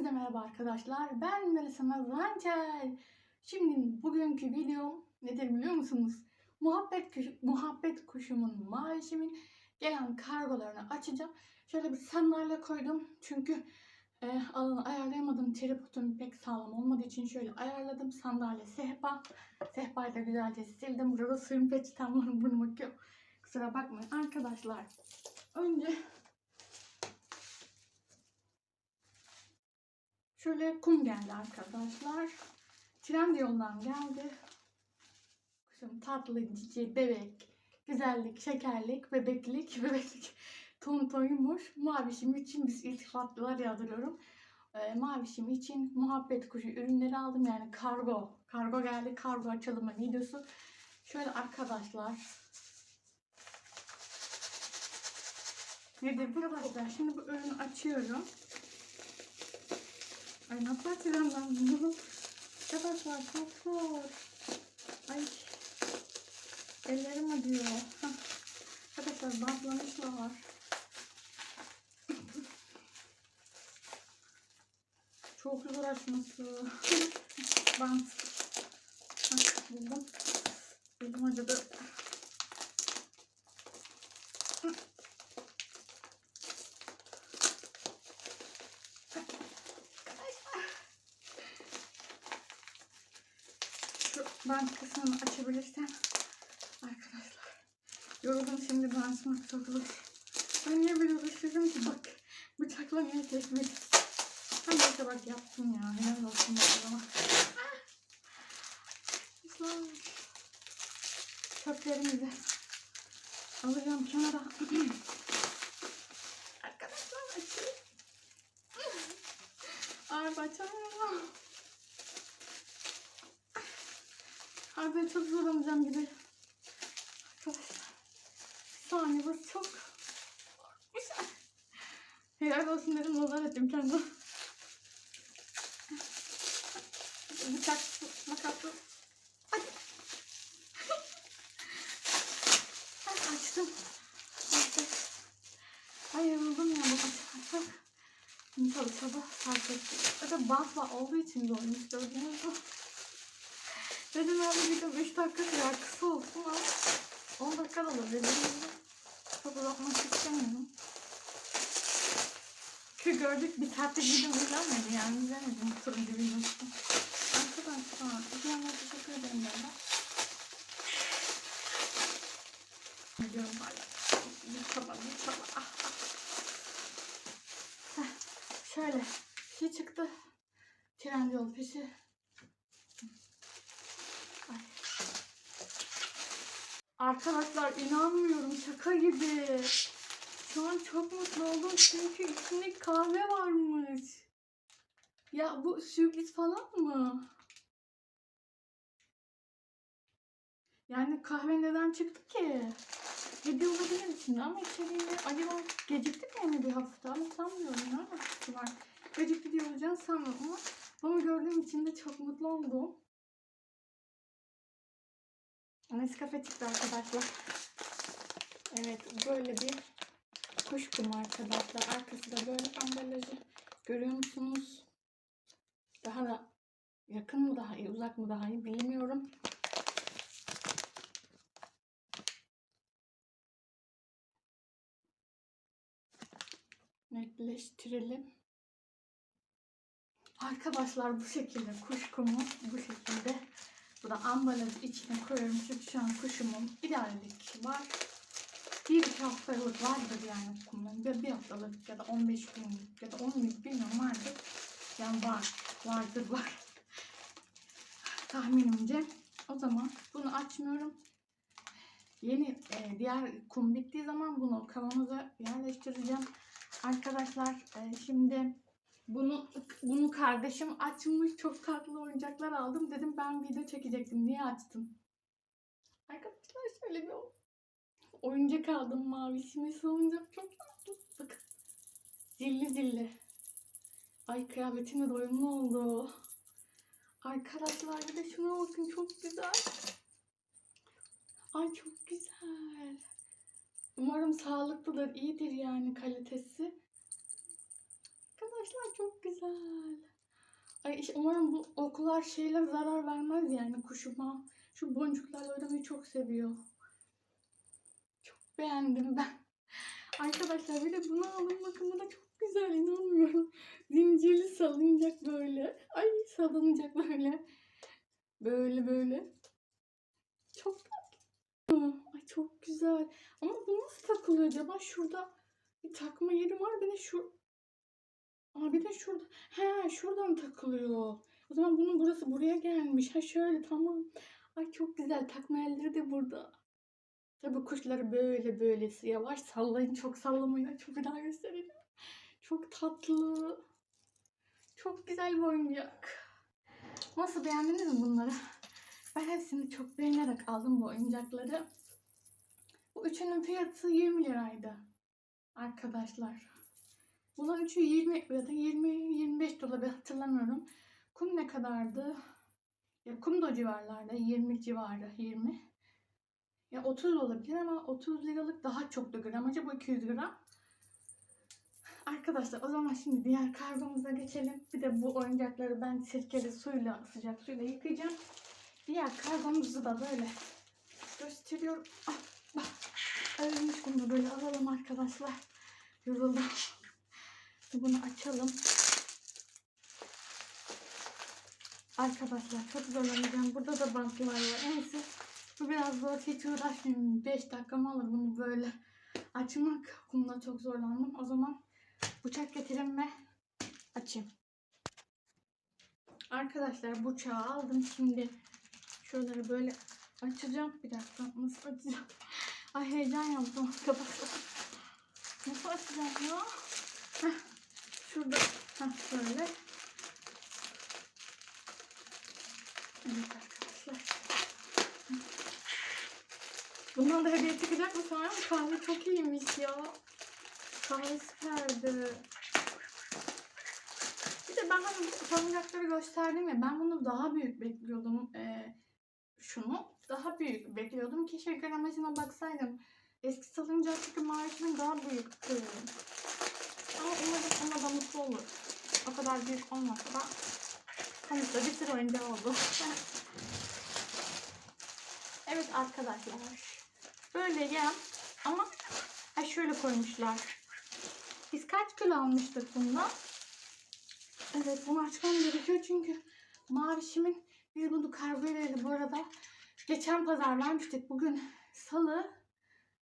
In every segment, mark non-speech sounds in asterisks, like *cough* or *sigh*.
Hepinize merhaba arkadaşlar. Ben Melisa Nazlançel. Şimdi bugünkü videom nedir biliyor musunuz? Muhabbet, kuş, muhabbet kuşumun mavişimin gelen kargolarını açacağım. Şöyle bir sandalye koydum. Çünkü e, alanı ayarlayamadım. Tripodum pek sağlam olmadığı için şöyle ayarladım. Sandalye sehpa. Sehpayı da güzelce sildim. Burada suyun peçetem var. *laughs* Burnum akıyor. Kusura bakmayın arkadaşlar. Önce Şöyle kum geldi arkadaşlar. Tren yoldan geldi. Kuşum tatlı, cici, bebek, güzellik, şekerlik, bebeklik, *laughs* bebeklik tontoymuş. Mavişim için biz iltifatlar yağdırıyorum. Ee, mavişim için muhabbet kuşu ürünleri aldım. Yani kargo. Kargo geldi. Kargo açılımı videosu. Şöyle arkadaşlar. Nedir bu arkadaşlar? Şimdi bu ürünü açıyorum. Ay nasıl açacağım ben bunu? Arkadaşlar çok zor. Ay. Ellerim acıyor. Arkadaşlar bantlamışlar. Çok zor açması. Bant. Hah, buldum. Elim acıdı. Şu bant kısmını açabilirsem. Arkadaşlar. Yoruldum şimdi bantmak zor. Ben niye böyle uğraşıyorum ki bak. Bıçakla niye kesmek. Ha neyse bak yaptım ya. Helal olsun bana. Islan. Çöplerimizi alacağım kenara. Arkadaşlar açayım. Ay açamıyorum. Ay ben çok zorlanacağım gibi. Saniye bu çok. Helal olsun dedim nazar ettim kendime. Bıçak, makaslı. Ay, açtım. Ay yoruldum ya bu açarsak. Tabii sabah fark ettim. Zaten bantla olduğu için de olmuş gördüğünüz gibi. Dedim abi video 5 dakika sürer kısa olsun ama 10 dakika da dedim. Çok uzatmak istemiyorum. Çünkü gördük bir saatlik video izlenmedi yani izlemedim turuncu videosu. Arkadaşlar izleyenlere teşekkür ederim ben de. Gidiyorum hala. Bir çaba bir çaba. Ah, ah. Heh, şöyle şey çıktı. Tren yol peşi. Arkadaşlar inanmıyorum şaka gibi. Şu an çok mutlu oldum çünkü içinde kahve varmış. Ya bu sürpriz falan mı? Yani kahve neden çıktı ki? Hediye olabilir içinde ama içeriğinde acaba gecikti mi yani bir hafta ama sanmıyorum ya. Var. Gecikti diye olacağını sanmıyorum ama bunu gördüğüm için de çok mutlu oldum. Nescafe çıktı arkadaşlar. Evet böyle bir kuş kumu arkadaşlar. Arkası da böyle ambalajı. Görüyor musunuz? Daha da yakın mı daha iyi, uzak mı daha iyi bilmiyorum. Netleştirelim. Arkadaşlar bu şekilde kuş kumu bu şekilde. Bu da ambalajı içine koyuyorum. Çünkü şu an kuşumun ideallik var. Bir iki haftalık vardır yani kumdan. Ya bir haftalık ya da 15 günlük ya da 10 günlük bilmiyorum vardır. Yani var. Vardır var. *laughs* Tahminimce. O zaman bunu açmıyorum. Yeni e, diğer kum bittiği zaman bunu kavanoza yerleştireceğim. Arkadaşlar e, şimdi bunu bunu kardeşim açmış çok tatlı oyuncaklar aldım. Dedim ben video çekecektim. Niye açtım? Arkadaşlar şöyle bir oyuncak aldım mavisini salıncak çok tatlı. Bakın. Zilli zilli. Ay kıyafetim de doyumlu oldu. Arkadaşlar bir de şuna bakın çok güzel. Ay çok güzel. Umarım sağlıklıdır, iyidir yani kalitesi. Arkadaşlar çok güzel. Ay işte umarım bu okular şeyler zarar vermez yani kuşuma. Şu boncuklarla oynamayı çok seviyor. Çok beğendim ben. Arkadaşlar bir de bunu alın bakın bu da çok güzel inanmıyorum. Zincirli salınacak böyle. Ay salınacak böyle. Böyle böyle. Çok tatlı. Ay çok güzel. Ama bu nasıl takılıyor acaba? Şurada bir takma yeri var. Bir de şu Aa bir de şurada. He şuradan takılıyor. O zaman bunun burası buraya gelmiş. Ha şöyle tamam. Ay çok güzel. Takma yerleri de burada. Tabii kuşları böyle böyle yavaş sallayın. Çok sallamayın. Çok daha göstereyim. Çok tatlı. Çok güzel bir oyuncak. Nasıl beğendiniz mi bunları? Ben hepsini çok beğenerek aldım bu oyuncakları. Bu üçünün fiyatı 20 liraydı. Arkadaşlar. Bunların üçü 20 ya da 20-25 dolar ben hatırlamıyorum. Kum ne kadardı? Ya kum da civarlarda 20 civarı 20. Ya 30 olabilir ama 30 liralık daha çoktu gramajı bu 200 gram. Arkadaşlar o zaman şimdi diğer kargomuza geçelim. Bir de bu oyuncakları ben sirkeli suyla sıcak suyla yıkayacağım. Diğer kargomuzu da böyle gösteriyorum. Ah, bak. Ölmüş bunu böyle alalım arkadaşlar. Yoruldum. Bunu açalım. Arkadaşlar çok zorlanacağım. Burada da bantlar var. Neyse. Bu biraz zor. Hiç uğraşmayayım. 5 dakikamı alır bunu böyle açmak. Bunda çok zorlandım. O zaman bıçak getirin ve açayım. Arkadaşlar bıçağı aldım. Şimdi şuraları böyle açacağım. Bir dakika nasıl açacağım? Ay heyecan yaptım *laughs* arkadaşlar. Nasıl açacağım ya? Şurada heh, böyle. Evet arkadaşlar. Bundan da hediye çıkacak mı sonra? Kahve çok iyiymiş ya. Kahve süperdi. Bir de ben hani salıncakları gösterdim ya. Ben bunu daha büyük bekliyordum. Ee, şunu daha büyük bekliyordum. Keşke gramajına baksaydım. Eski salıncak çünkü mavişinin daha büyüktü. Ama umarım ona da mutlu olur. O kadar büyük olmasa sonuçta bir sürü oyuncağı oldu. *laughs* evet arkadaşlar. Böyle yem ama ha şöyle koymuşlar. Biz kaç kilo almıştık bundan? Evet bunu açmam gerekiyor çünkü mavişimin biz bunu kargoya verdi bu arada. Geçen pazar vermiştik. Bugün salı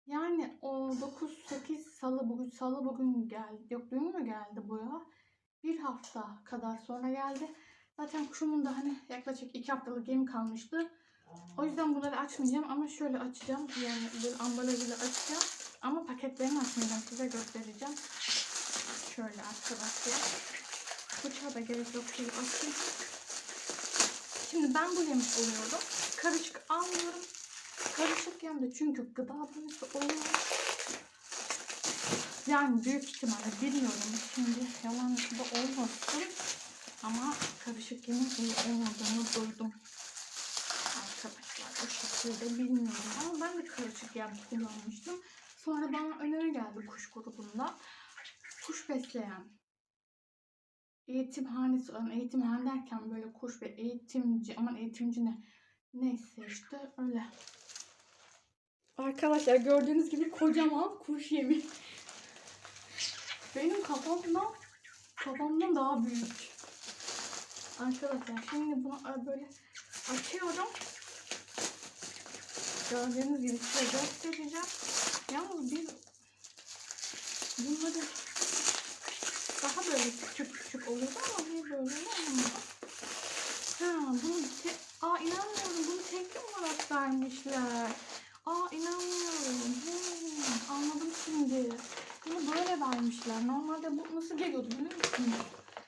yani o 9-8 salı bugün salı bugün geldi. Yok dün mü geldi bu ya? Bir hafta kadar sonra geldi. Zaten kuşumun da hani yaklaşık 2 haftalık yemi kalmıştı. O yüzden bunları açmayacağım ama şöyle açacağım. Yani böyle ambalajıyla açacağım. Ama paketlerini açmayacağım. Size göstereceğim. Şöyle arkadaşlar. Bıçağa da gerek yok. Şöyle açayım. Şimdi ben bu yemi alıyorum. Karışık almıyorum. Karışık de çünkü gıda boyusu oluyor. Yani büyük ihtimalle bilmiyorum. Şimdi yalan da olmasın. Ama karışık yemin iyi olmadığını duydum. Arkadaşlar o şekilde bilmiyorum. Ama ben de karışık yem kullanmıştım. Sonra bana öneri geldi kuş grubunda. Kuş besleyen eğitimhanesi olan eğitimhane derken böyle kuş ve eğitimci aman eğitimci ne neyse işte öyle. Arkadaşlar gördüğünüz gibi kocaman kuş yemi. Benim kafamdan kafamdan daha büyük. Arkadaşlar şimdi bunu böyle açıyorum. Gördüğünüz gibi size göstereceğim. Yalnız biz bunları daha böyle küçük küçük oluyordu ama bir böyle olmadı. Ha bunu te Aa inanmıyorum bunu tekli olarak vermişler. Aa inanmıyorum. Hmm, anladım şimdi. Bunu böyle vermişler. Normalde bu nasıl geliyordu biliyor musunuz?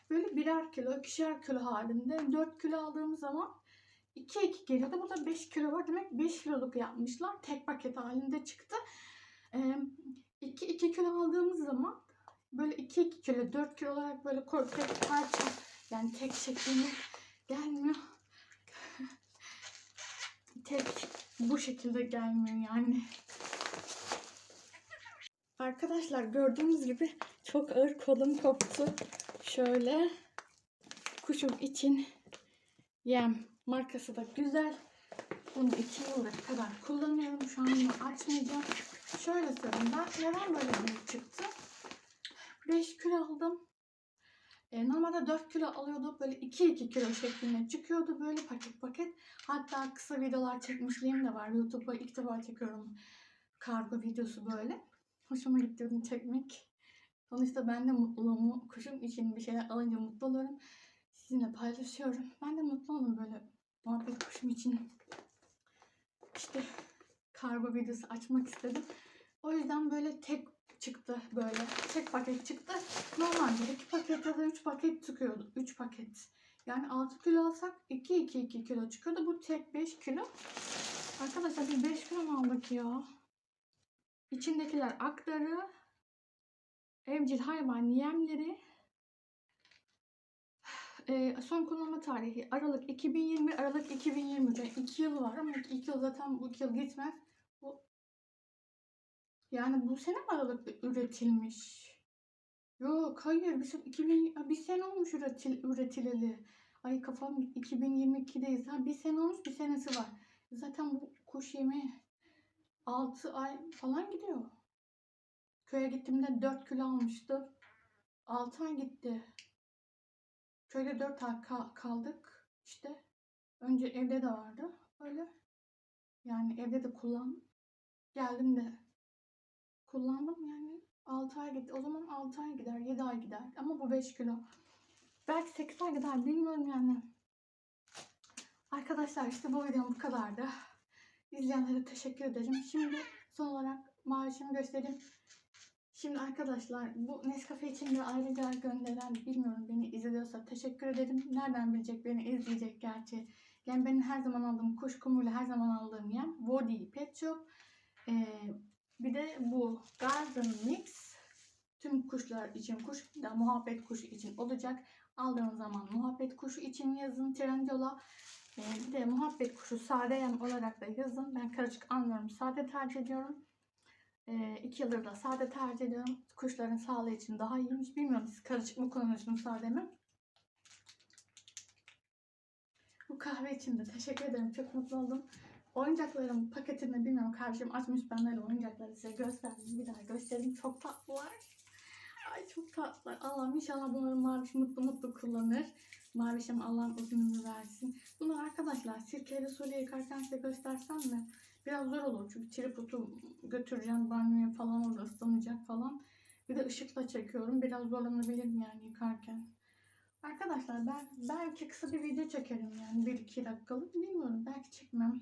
Böyle birer kilo, ikişer kilo halinde 4 kilo aldığımız zaman 2 2 geliyordu. Burada 5 kilo var. Demek 5 kiloluk yapmışlar. Tek paket halinde çıktı. 2 ee, 2 kilo aldığımız zaman böyle 2 2 kilo 4 kilo olarak böyle koy tek parça yani tek şeklinde gelmiyor. *laughs* tek bu şekilde gelmiyor yani. Arkadaşlar gördüğünüz gibi çok ağır kolum koptu. Şöyle kuşum için yem markası da güzel. Bunu iki yıldır kadar kullanıyorum. Şu an bunu açmayacağım. Şöyle söyleyeyim ben neden böyle büyük çıktı? 5 kilo aldım. E, normalde 4 kilo alıyordu. Böyle 2-2 kilo şeklinde çıkıyordu. Böyle paket paket. Hatta kısa videolar çekmişliğim de var. YouTube'a ilk defa çekiyorum. Kargo videosu böyle. Hoşuma gitti bunu çekmek. Sonuçta ben de mutluluğumu kuşum için bir şeyler alınca mutlu oluyorum. Sizinle paylaşıyorum. Ben de mutlu oldum böyle muhabbet kuşum için. İşte kargo videosu açmak istedim. O yüzden böyle tek çıktı böyle. Tek paket çıktı. Normalde 2 paket ya da 3 paket çıkıyordu. 3 paket. Yani 6 kilo alsak 2-2-2 kilo çıkıyordu. Bu tek 5 kilo. Arkadaşlar biz 5 kilo mu aldık ya? İçindekiler aktarı, evcil hayvan yemleri, Ee, son kullanma tarihi Aralık 2020, Aralık 2023. Yani 2 yıl var ama 2 yıl zaten bu 2 yıl gitmez. Yani bu sene mi üretilmiş? Yok hayır bir sene, 2000, bir sene olmuş üretil, üretileli. Ay kafam 2022'deyiz. Ha bir sene olmuş bir senesi var. Zaten bu kuş yemi 6 ay falan gidiyor. Köye gittiğimde 4 kilo almıştı. 6 ay gitti. Köyde 4 ay ka- kaldık. İşte önce evde de vardı. Öyle. Yani evde de kullandım. Geldim de kullandım yani 6 ay gitti. O zaman 6 ay gider, 7 ay gider. Ama bu 5 kilo. Belki 8 ay gider bilmiyorum yani. Arkadaşlar işte bu videom bu kadardı. İzleyenlere teşekkür ederim. Şimdi son olarak maaşımı göstereyim. Şimdi arkadaşlar bu Nescafe için de ayrıca gönderen bilmiyorum beni izliyorsa teşekkür ederim. Nereden bilecek beni izleyecek gerçi. Yani benim her zaman aldığım kuş kumuyla her zaman aldığım yem Wody Pet Shop. Ee, bir de bu Garden Mix tüm kuşlar için kuş da muhabbet kuşu için olacak. Aldığınız zaman muhabbet kuşu için yazın Trendyol'a. Ee, bir de muhabbet kuşu sade yem olarak da yazın. Ben karışık almıyorum. Sade tercih ediyorum. Ee, iki yıldır da sade tercih ediyorum. Kuşların sağlığı için daha iyiymiş. Bilmiyorum siz karışık mı kullanıyorsunuz sade mi? Bu kahve için de teşekkür ederim. Çok mutlu oldum. Oyuncaklarım paketini bilmiyorum kardeşim açmış ben öyle oyuncakları size gösterdim. Bir daha göstereyim. Çok tatlılar. Ay çok tatlılar. Allah'ım inşallah bunları Maviş mutlu mutlu kullanır. Mavişim Allah'ım uzun ömür versin. Bunlar arkadaşlar sirkeyle suyla yıkarken size göstersem mi? Biraz zor olur çünkü tripodu götüreceğim banyoya falan orada ıslanacak falan. Bir de ışıkla çekiyorum. Biraz zorlanabilirim yani yıkarken. Arkadaşlar ben belki kısa bir video çekerim yani 1-2 dakikalık bilmiyorum belki çekmem.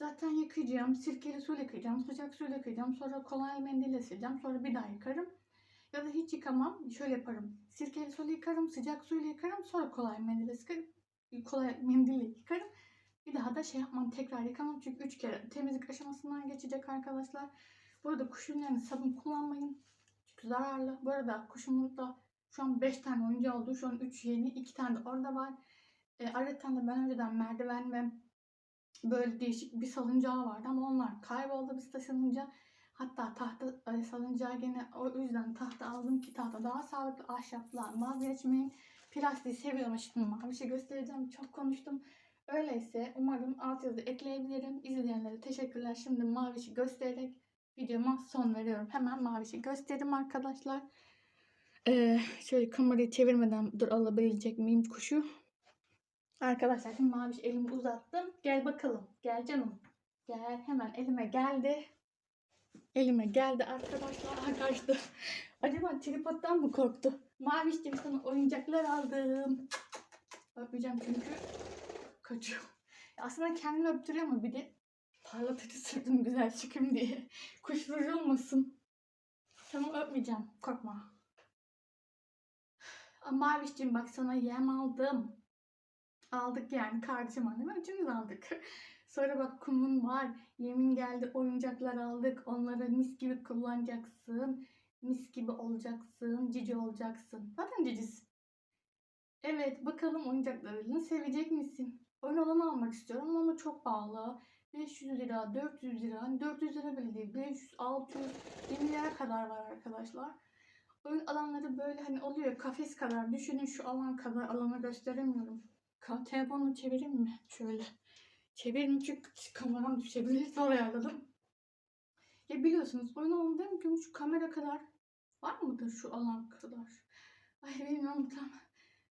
Zaten yıkayacağım. Sirkeli suyla yıkayacağım. Sıcak suyla yıkayacağım. Sonra kolay mendille sileceğim. Sonra bir daha yıkarım. Ya da hiç yıkamam. Şöyle yaparım. Sirkeli suyla yıkarım. Sıcak suyla yıkarım. Sonra kolay mendille sıkarım. Kolay mendille yıkarım. Bir daha da şey yapmam. Tekrar yıkamam. Çünkü 3 kere temizlik aşamasından geçecek arkadaşlar. Burada kuş ürünlerine sabun kullanmayın. Çünkü zararlı. Bu arada kuşumun da şu an 5 tane oyuncu oldu. Şu an 3 yeni. 2 tane de orada var. E, ayrıca de ben önceden merdiven ve böyle değişik bir salıncağı vardı ama onlar kayboldu biz taşınınca. Hatta tahta e, salıncağı gene o yüzden tahta aldım ki tahta daha sağlıklı ahşaplar vazgeçmeyin. Plastiği seviyorum şimdi mavi şey göstereceğim çok konuştum. Öyleyse umarım altyazı ekleyebilirim. İzleyenlere teşekkürler. Şimdi mavişi göstererek videoma son veriyorum. Hemen mavişi göstereyim arkadaşlar. Ee, şöyle kamerayı çevirmeden dur alabilecek miyim kuşu? Arkadaşlar şimdi maviş elimi uzattım. Gel bakalım. Gel canım. Gel hemen elime geldi. Elime geldi arkadaşlar. Aha, Kaçtı. *laughs* Acaba tripoddan mı korktu? Mavişciğim sana oyuncaklar aldım. Öpeceğim çünkü kaçıyor. Aslında kendimi öptürüyor ama bir de parlatıcı sürdüm güzel çıkayım diye. *laughs* Kuş vurulmasın. Tamam öpmeyeceğim. Korkma. Mavişciğim bak sana yem aldım. Aldık yani kardeşim anneme üçümüz aldık. *laughs* Sonra bak kumun var. Yemin geldi oyuncaklar aldık. Onları mis gibi kullanacaksın. Mis gibi olacaksın. Cici olacaksın. Zaten cicisin. Evet bakalım oyuncaklarını sevecek misin? Oyun alanı almak istiyorum ama çok pahalı. 500 lira, 400 lira, hani 400 lira bile değil, 500, 600, 1 milyara kadar var arkadaşlar. Oyun alanları böyle hani oluyor kafes kadar. Düşünün şu alan kadar alanı gösteremiyorum. Telefonu çevireyim mi? Şöyle. Çevireyim çünkü kameram düşebilir. Sonra ayarladım. Ya biliyorsunuz oyun demek ki şu kamera kadar var mıdır şu alan kadar? Ay bilmiyorum tam.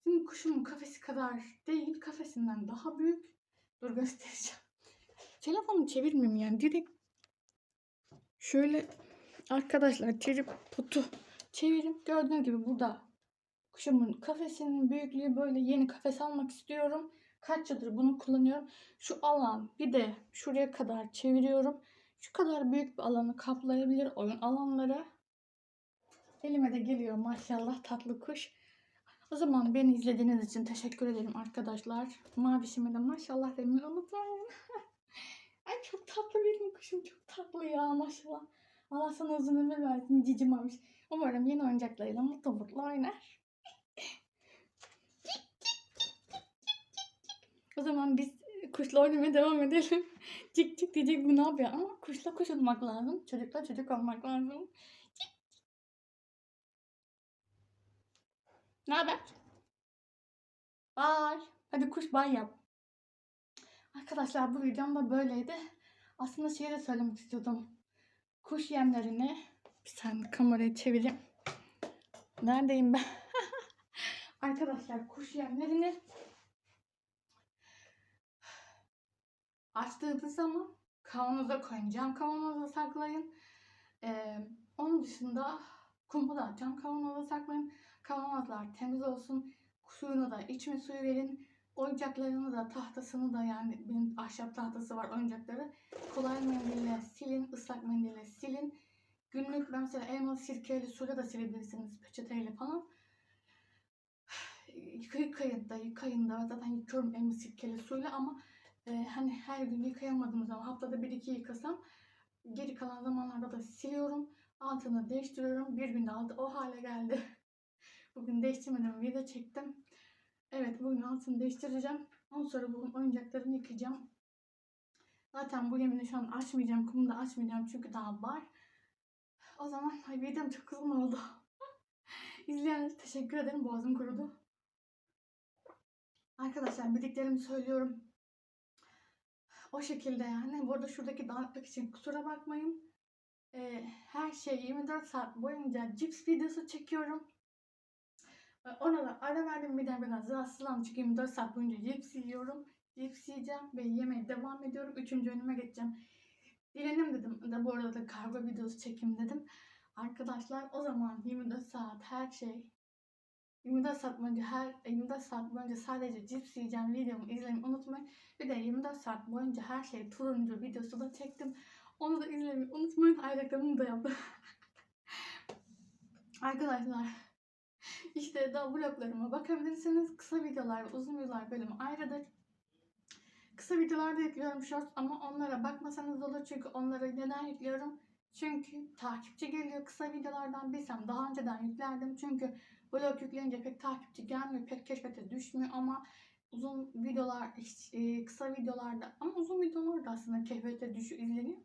Şimdi kuşumun kafesi kadar değil, kafesinden daha büyük. Dur göstereceğim. Telefonu çevirmeyeyim yani direkt şöyle arkadaşlar tripodu çevirim. Gördüğünüz gibi burada kuşumun kafesinin büyüklüğü böyle yeni kafes almak istiyorum. Kaç yıldır bunu kullanıyorum. Şu alan bir de şuraya kadar çeviriyorum. Şu kadar büyük bir alanı kaplayabilir oyun alanları. Elime de geliyor maşallah tatlı kuş. O zaman beni izlediğiniz için teşekkür ederim arkadaşlar. Mavişime de maşallah demeyi unutmayın. *laughs* Ay çok tatlı benim kuşum çok tatlı ya maşallah. Allah sana uzun ömür versin cici maviş. Umarım yeni oyuncaklarıyla mutlu mutlu oynar. O zaman biz kuşla oynamaya devam edelim. *laughs* Cik cik diyecek bu ne yapıyor ama kuşla kuş olmak lazım. Çocukla çocuk olmak lazım. Ne haber? Bay. Hadi kuş bay yap. Arkadaşlar bu videom da böyleydi. Aslında şeyi de söylemek istiyordum. Kuş yemlerini bir saniye kamerayı çevireyim. Neredeyim ben? *laughs* Arkadaşlar kuş yemlerini açtığınız zaman kavanoza koyun. Cam kavanoza saklayın. Ee, onun dışında kumu da cam kavanoza saklayın. Kavanozlar temiz olsun. Suyunu da içme suyu verin. Oyuncaklarını da tahtasını da yani benim ahşap tahtası var oyuncakları. Kolay mendille silin, ıslak mendille silin. Günlük mesela elmalı sirkeyle suyla da silebilirsiniz peçeteyle falan. *sighs* Yıkayın da yıkayın da zaten yıkıyorum elma sirkeyle suyla ama e, hani her gün yıkayamadığım zaman haftada bir iki yıkasam geri kalan zamanlarda da siliyorum. Altını değiştiriyorum. Bir günde altı o hale geldi. *laughs* Bugün değiştirmedim video çektim. Evet bugün altını değiştireceğim. Ondan sonra bugün oyuncaklarını yıkayacağım. Zaten bu yemini şu an açmayacağım. Kumu da açmayacağım çünkü daha var. O zaman ay videom çok uzun oldu. *laughs* İzleyenlere teşekkür ederim. Boğazım kurudu. Arkadaşlar bildiklerimi söylüyorum. O şekilde yani. Burada şuradaki dağınıklık için kusura bakmayın. Ee, her şey 24 saat boyunca cips videosu çekiyorum. Ona da ara verdim bir de biraz rahatsızlandım çünkü 24 saat boyunca cips yiyorum. Cips yiyeceğim ve yemeye devam ediyorum. Üçüncü önüme geçeceğim. Dilenim dedim. Da bu arada da kargo videosu çekim dedim. Arkadaşlar o zaman 24 saat her şey 24 saat boyunca her 24 saat boyunca sadece cips yiyeceğim videomu izlemeyi unutmayın. Bir de 24 saat boyunca her şey turuncu videosu da çektim. Onu da izlemeyi unutmayın. Ayrıca da yaptım. *laughs* Arkadaşlar işte daha vloglarıma bakabilirsiniz. Kısa videolar ve uzun videolar bölümü ayrıdır. Kısa videolarda yüklüyorum short ama onlara bakmasanız olur çünkü onları neden yüklüyorum? Çünkü takipçi geliyor. Kısa videolardan bilsem daha önceden yüklerdim. Çünkü vlog yükleyince pek takipçi gelmiyor. Pek keşfete düşmüyor ama uzun videolar, e, kısa videolarda ama uzun videolar da aslında keşfete düşüyor, izleniyor.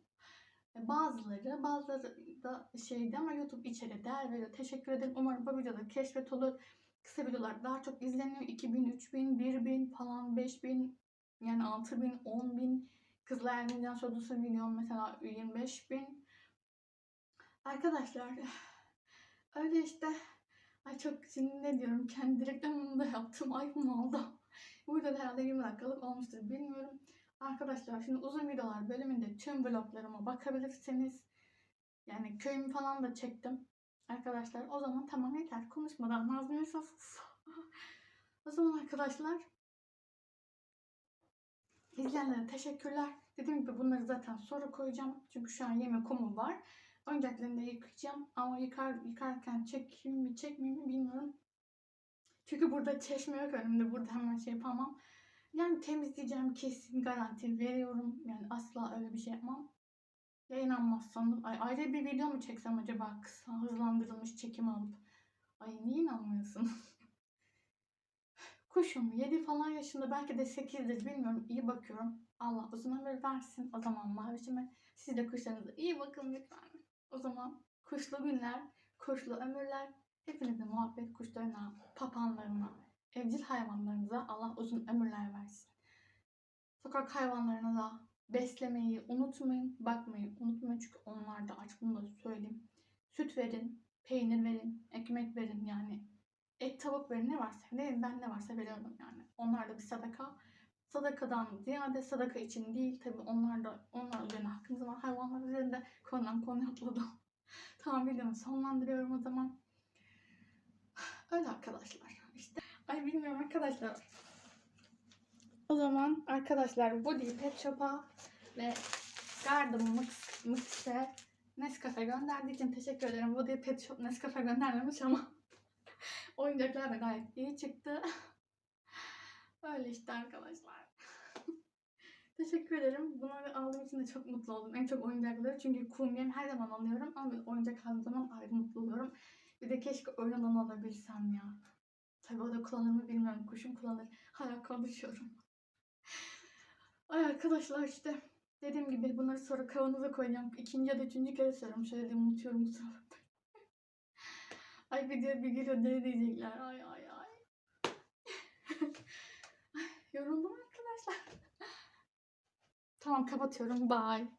E, Bazıları, bazıları da şeydi ama YouTube içeri değer veriyor. Teşekkür ederim. Umarım bu videoda keşfet olur. Kısa videolar daha çok izleniyor. 2000, 3000, 1000 falan, 5000 yani 6000, 10000. Kızlar Ermenican sorusu milyon mesela 25000. Arkadaşlar *sighs* öyle işte. Ay çok şimdi ne diyorum kendi reklamını da yaptım. Mı oldu? *laughs* Burada da herhalde 20 dakikalık olmuştur bilmiyorum. Arkadaşlar şimdi uzun videolar bölümünde tüm vloglarıma bakabilirsiniz. Yani köyümü falan da çektim. Arkadaşlar o zaman tamam yeter. Konuşmadan Nazmiye sus. *laughs* o zaman arkadaşlar izleyenlere teşekkürler. Dediğim gibi bunları zaten sonra koyacağım. Çünkü şu an yeme kumu var. Oyuncaklarını da yıkayacağım. Ama yıkar, yıkarken çekeyim mi çekmeyeyim mi bilmiyorum. Çünkü burada çeşme yok önümde. Burada hemen şey yapamam. Yani temizleyeceğim kesin garanti veriyorum. Yani asla öyle bir şey yapmam. Ya inanmazsanız ay, ayrı bir video mu çeksem acaba kısa hızlandırılmış çekim alıp. Ay niye inanmıyorsun? *laughs* Kuşum 7 falan yaşında belki de 8'dir bilmiyorum. İyi bakıyorum. Allah uzun ömür versin. O zaman mavişime siz de kuşlarınıza iyi bakın lütfen. O zaman kuşlu günler, kuşlu ömürler. Hepinize muhabbet kuşlarına, papanlarına, evcil hayvanlarınıza Allah uzun ömürler versin. Sokak hayvanlarına da beslemeyi unutmayın, bakmayı unutmayın çünkü onlar da aç bunu da söyleyeyim. Süt verin, peynir verin, ekmek verin yani. Et, tavuk verin ne varsa. Ne, ben ne varsa veriyorum yani. Onlar da bir sadaka. Sadakadan ziyade sadaka için değil. Tabi onlar da onlar üzerine hakkımız var. Hayvanlar üzerinde konudan konu atladım. *laughs* tamam videomu sonlandırıyorum o zaman. Öyle arkadaşlar. İşte ay bilmiyorum arkadaşlar. O zaman arkadaşlar Body Pet Shop'a ve Garden Mix, Mix'e Nescafe gönderdiği için teşekkür ederim. Body Pet Shop Nescafe göndermemiş ama *laughs* oyuncaklar da gayet iyi çıktı. Öyle işte arkadaşlar. *laughs* teşekkür ederim. Bunları aldığım için de çok mutlu oldum. En çok oyuncakları çünkü kumyem her zaman alıyorum ama bir oyuncak aldığım zaman ayrı mutlu oluyorum. Bir de keşke oyundan alabilsem ya. Tabii o da kullanır mı bilmiyorum. Kuşum kullanır. Hala konuşuyorum. *laughs* Ay arkadaşlar işte dediğim gibi bunları sonra kavanoza koyacağım. İkinci ya da üçüncü kere söylüyorum. Şöyle de unutuyorum kusura. *laughs* Ay video bir geliyor ne diyecekler. Ay. Ay, Yoruldum arkadaşlar. *laughs* tamam kapatıyorum. Bye.